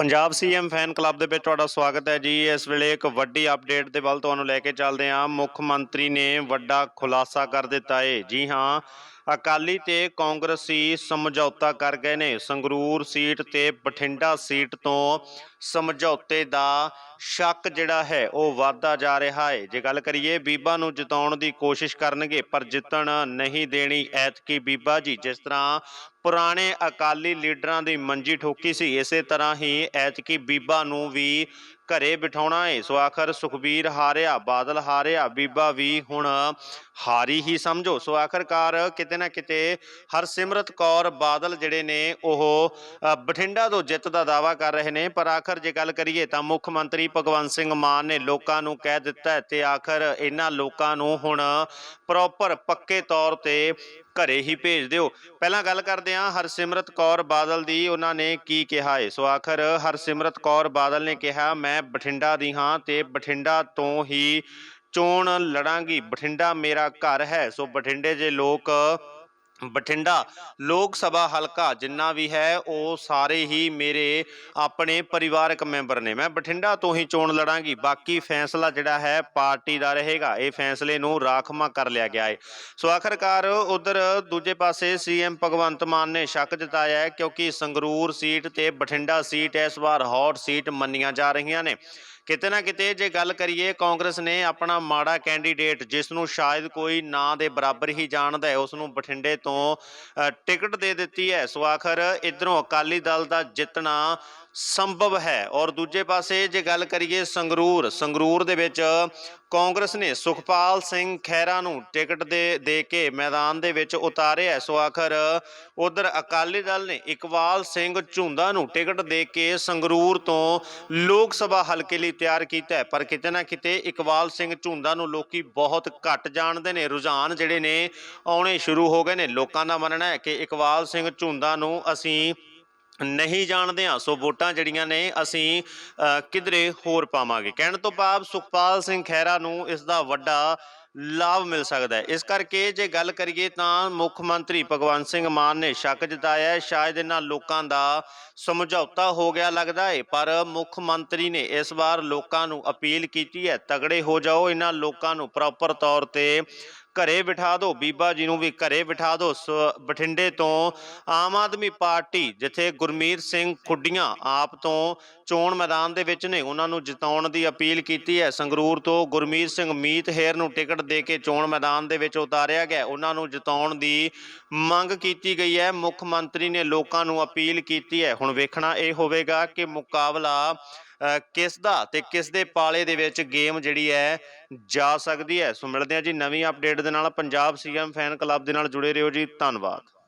Punjab CM fan club ਦੇ ਵਿੱਚ ਤੁਹਾਡਾ ਸਵਾਗਤ ਹੈ ਜੀ। ਇਸ ਵੇਲੇ ਇੱਕ ਵੱਡੀ ਅਪਡੇਟ ਦੇ ਵੱਲ ਤੁਹਾਨੂੰ ਲੈ ਕੇ ਚੱਲਦੇ ਹਾਂ। ਮੁੱਖ ਮੰਤਰੀ ਨੇ ਵੱਡਾ ਖੁਲਾਸਾ ਕਰ ਦਿੱਤਾ ਹੈ ਜੀ ਹਾਂ, ਅਕਾਲੀ ਤੇ ਕਾਂਗਰਸੀ ਸਮਝੌਤਾ ਕਰ ਗਏ ਨੇ। ਸੰਗਰੂਰ ਸੀਟ ਤੇ ਬਠਿੰਡਾ ਸੀਟ ਤੋਂ ਸਮਝੌਤੇ ਦਾ ਸ਼ੱਕ ਜਿਹੜਾ ਹੈ, ਉਹ ਵਧਦਾ ਜਾ ਰਿਹਾ ਹੈ ਜੇ ਗੱਲ ਕਰੀਏ, ਬੀਬਾ ਨੂੰ ਜਿਤਾਉਣ ਦੀ ਕੋਸ਼ਿਸ਼ ਕਰਨਗੇ, ਪਰ ਜਿੱਤਣ ਨਹੀਂ ਦੇਣੀ ਐਤਕੀ ਬੀਬਾ ਜੀ। ਜਿਸ ਤਰ੍ਹਾਂ ਪੁਰਾਣੇ ਅਕਾਲੀ ਲੀਡਰਾਂ ਦੀ ਮੰਜੀ ਠੋਕੀ ਸੀ। ਇਸੇ ਤਰ੍ਹਾਂ ਹੀ ਐਤਕੀ ਬੀਬਾ ਨੂੰ ਵੀ ਘਰੇ ਬਿਠਾਉਣਾ ਏ। ਸੋ ਆਖਰ ਸੁਖਬੀਰ ਹਾਰਿਆ, ਬਾਦਲ ਹਾਰਿਆ, ਬੀਬਾ ਵੀ ਹੁਣ ਹਾਰੀ ਹੀ ਸਮਝੋ। ਸੋ ਆਖਰਕਾਰ ਕਿਤੇ ਨਾ ਕਿਤੇ ਹਰਸਿਮਰਤ ਕੌਰ, ਬਾਦਲ ਜਿਹੜੇ ਨੇ, ਉਹ ਬਠਿੰਡਾ ਤੋਂ ਜਿੱਤ ਦਾ ਦਾਵਾ ਕਰ ਰਹੇ ਨੇ। ਪਰ ਆਖਰ ਜੇ ਗੱਲ ਕਰੀਏ ਤਾਂ ਮੁੱਖ ਮੰਤਰੀ ਭਗਵੰਤ ਸਿੰਘ ਮਾਨ ਨੇ ਲੋਕਾਂ ਨੂੰ ਕਹਿ ਦਿੱਤਾ ਹੈ ਤੇ ਆਖਰ ਇਹਨਾਂ ਲੋਕਾਂ ਨੂੰ ਹੁਣ ਪ੍ਰੋਪਰ ਪੱਕੇ ਤੌਰ ਤੇ ਘਰੇ ਹੀ ਭੇਜ ਦਿਓ। ਪਹਿਲਾਂ ਗੱਲ ਕਰਦੇ ਹਾਂ ਹਰਸਿਮਰਤ ਕੌਰ, ਬਾਦਲ ਦੀ। ਉਹਨਾਂ ਨੇ ਕੀ ਕਿਹਾ ਹੈ ਸੋ ਆਖਰ ਹਰਸਿਮਰਤ ਕੌਰ, ਬਾਦਲ ਨੇ ਕਿਹਾ, ਮੈਂ ਬਠਿੰਡਾ ਦੀ ਹਾਂ ਤੇ ਬਠਿੰਡਾ ਤੋਂ ਹੀ ਚੋਣ ਲੜਾਂਗੀ। ਬਠਿੰਡਾ ਮੇਰਾ ਘਰ ਹੈ, ਸੋ ਬਠਿੰਡੇ ਦੇ ਲੋਕ ਬਠਿੰਡਾ ਲੋਕ ਸਭਾ ਹਲਕਾ ਜਿੰਨਾ ਵੀ ਹੈ, ਉਹ ਸਾਰੇ ਹੀ ਮੇਰੇ ਆਪਣੇ ਪਰਿਵਾਰਕ ਮੈਂਬਰ ਨੇ। ਮੈਂ ਬਠਿੰਡਾ ਤੋਂ ਹੀ ਚੋਣ ਲੜਾਂਗੀ। ਬਾਕੀ ਫੈਸਲਾ ਜਿਹੜਾ ਹੈ, ਪਾਰਟੀ ਦਾ ਰਹੇਗਾ। ਇਹ ਫੈਸਲੇ ਨੂੰ ਰਾਖਮਾ ਕਰ ਲਿਆ ਗਿਆ ਹੈ ਸੋ ਆਖਰਕਾਰ ਉਧਰ ਦੂਜੇ ਪਾਸੇ ਸੀਐਮ ਭਗਵੰਤ ਮਾਨ ਨੇ ਸ਼ੱਕ ਜਤਾਇਆ ਹੈ ਕਿਉਂਕਿ ਸੰਗਰੂਰ ਸੀਟ ਤੇ ਬਠਿੰਡਾ ਸੀਟ ਇਸ ਵਾਰ ਹੌਟ ਸੀਟ ਮੰਨੀਆਂ ਜਾ ਰਹੀਆਂ ਨੇ। ਕਿਤੇ ਨਾ ਕਿਤੇ ਜੇ ਗੱਲ ਕਰੀਏ, ਕਾਂਗਰਸ ਨੇ ਆਪਣਾ ਮਾੜਾ ਕੈਂਡੀਡੇਟ ਜਿਸ ਨੂੰ ਸ਼ਾਇਦ ਕੋਈ ਨਾਂ ਦੇ ਬਰਾਬਰ ਹੀ ਜਾਣਦਾ ਹੈ ਉਸ ਨੂੰ ਬਠਿੰਡੇ ਤੋਂ ਟਿਕਟ ਦੇ ਦਿੱਤੀ ਹੈ। ਸੋ ਆਖਰ ਇਧਰੋਂ ਅਕਾਲੀ ਦਲ ਦਾ ਜਿੱਤਣਾ ਸੰਭਵ ਹੈ। ਔਰ ਦੂਜੇ ਪਾਸੇ ਜੇ ਗੱਲ ਕਰੀਏ ਸੰਗਰੂਰ ਸੰਗਰੂਰ ਦੇ ਵਿੱਚ ਕਾਂਗਰਸ ਨੇ ਸੁਖਪਾਲ ਸਿੰਘ ਖਹਿਰਾ ਨੂੰ ਟਿਕਟ ਦੇ ਦੇ ਕੇ ਮੈਦਾਨ ਦੇ ਵਿੱਚ ਉਤਾਰਿਆ। ਸੋ ਆਖਰ ਉਧਰ ਅਕਾਲੀ ਦਲ ਨੇ ਇਕਬਾਲ ਸਿੰਘ ਝੁੰਦਾ ਨੂੰ ਟਿਕਟ ਦੇ ਕੇ ਸੰਗਰੂਰ ਤੋਂ ਲੋਕ ਸਭਾ ਹਲਕੇ ਲਈ ਤਿਆਰ ਕੀਤਾ ਹੈ। ਪਰ ਕਿਤੇ ਨਾ ਕਿਤੇ ਇਕਬਾਲ ਸਿੰਘ ਝੁੰਦਾ ਨੂੰ ਲੋਕੀ ਬਹੁਤ ਘੱਟ ਜਾਣਦੇ ਨੇ। ਰੁਝਾਨ ਜਿਹੜੇ ਨੇ ਆਉਣੇ ਸ਼ੁਰੂ ਹੋ ਗਏ ਨੇ। ਲੋਕਾਂ ਦਾ ਮੰਨਣਾ ਹੈ ਕਿ ਇਕਬਾਲ ਸਿੰਘ ਝੁੰਦਾ ਨੂੰ ਅਸੀਂ ਨਹੀਂ ਜਾਣਦੇ ਹਾਂ ਸੋ ਵੋਟਾਂ ਜਿਹੜੀਆਂ ਨੇ ਅਸੀਂ ਅ, ਕਿਧਰੇ ਹੋਰ ਪਾਵਾਂਗੇ। ਕਹਿਣ ਤੋਂ ਭਾਵ ਸੁਖਪਾਲ ਸਿੰਘ ਖਹਿਰਾ ਨੂੰ ਇਸ ਦਾ ਵੱਡਾ ਲਾਭ ਮਿਲ ਸਕਦਾ ਹੈ। ਇਸ ਕਰਕੇ ਜੇ ਗੱਲ ਕਰੀਏ ਤਾਂ ਮੁੱਖ ਮੰਤਰੀ ਭਗਵੰਤ ਸਿੰਘ ਮਾਨ ਨੇ ਸ਼ੱਕ ਜਤਾਇਆ ਸ਼ਾਇਦ ਇਹਨਾਂ ਲੋਕਾਂ ਦਾ ਸਮਝੌਤਾ ਹੋ ਗਿਆ ਲੱਗਦਾ ਹੈ, ਪਰ ਮੁੱਖ ਮੰਤਰੀ ਨੇ ਇਸ ਵਾਰ ਲੋਕਾਂ ਨੂੰ ਅਪੀਲ ਕੀਤੀ ਹੈ, ਤਗੜੇ ਹੋ ਜਾਓ, ਇਹਨਾਂ ਲੋਕਾਂ ਨੂੰ ਪ੍ਰੋਪਰ ਤੌਰ ਤੇ ਘਰੇ ਬਿਠਾ ਦਿਓ। ਬੀਬਾ ਜੀ ਨੂੰ ਵੀ ਘਰੇ ਬਿਠਾ ਦਿਓ। ਸੋ, ਬਠਿੰਡੇ ਤੋਂ ਆਮ ਆਦਮੀ ਪਾਰਟੀ, ਜਿੱਥੇ ਗੁਰਮੀਤ ਸਿੰਘ ਖੁੱਡੀਆਂ ਆਪ ਤੋਂ ਚੋਣ ਮੈਦਾਨ ਦੇ ਵਿੱਚ ਨੇ। ਉਹਨਾਂ ਨੂੰ ਜਿਤਾਉਣ ਦੀ ਅਪੀਲ ਕੀਤੀ ਹੈ। ਸੰਗਰੂਰ ਤੋਂ ਗੁਰਮੀਤ ਸਿੰਘ ਮੀਤ ਹੇਰ ਨੂੰ ਟਿਕਟ ਦੇ ਕੇ ਚੋਣ ਮੈਦਾਨ ਦੇ ਵਿੱਚ ਉਤਾਰਿਆ ਗਿਆ। ਉਹਨਾਂ ਨੂੰ ਜਿਤਾਉਣ ਦੀ ਮੰਗ ਕੀਤੀ ਗਈ ਹੈ। ਮੁੱਖ ਮੰਤਰੀ ਨੇ ਲੋਕਾਂ ਨੂੰ ਅਪੀਲ ਕੀਤੀ ਹੈ। ਹੁਣ ਵੇਖਣਾ ਇਹ ਹੋਵੇਗਾ ਕਿ ਮੁਕਾਬਲਾ ਕਿਸ ਦਾ ਤੇ ਕਿਸ ਦੇ ਪਾਲੇ ਦੇ ਵਿੱਚ ਗੇਮ ਜਿਹੜੀ ਹੈ ਜਾ ਸਕਦੀ ਹੈ। ਸੋ ਮਿਲਦੇ ਹਾਂ ਜੀ ਨਵੀਂ ਅਪਡੇਟ ਦੇ ਨਾਲ। ਪੰਜਾਬ ਸੀਐਮ ਫੈਨ ਕਲੱਬ ਦੇ ਨਾਲ ਜੁੜੇ ਰਹੋ ਜੀ। ਧੰਨਵਾਦ।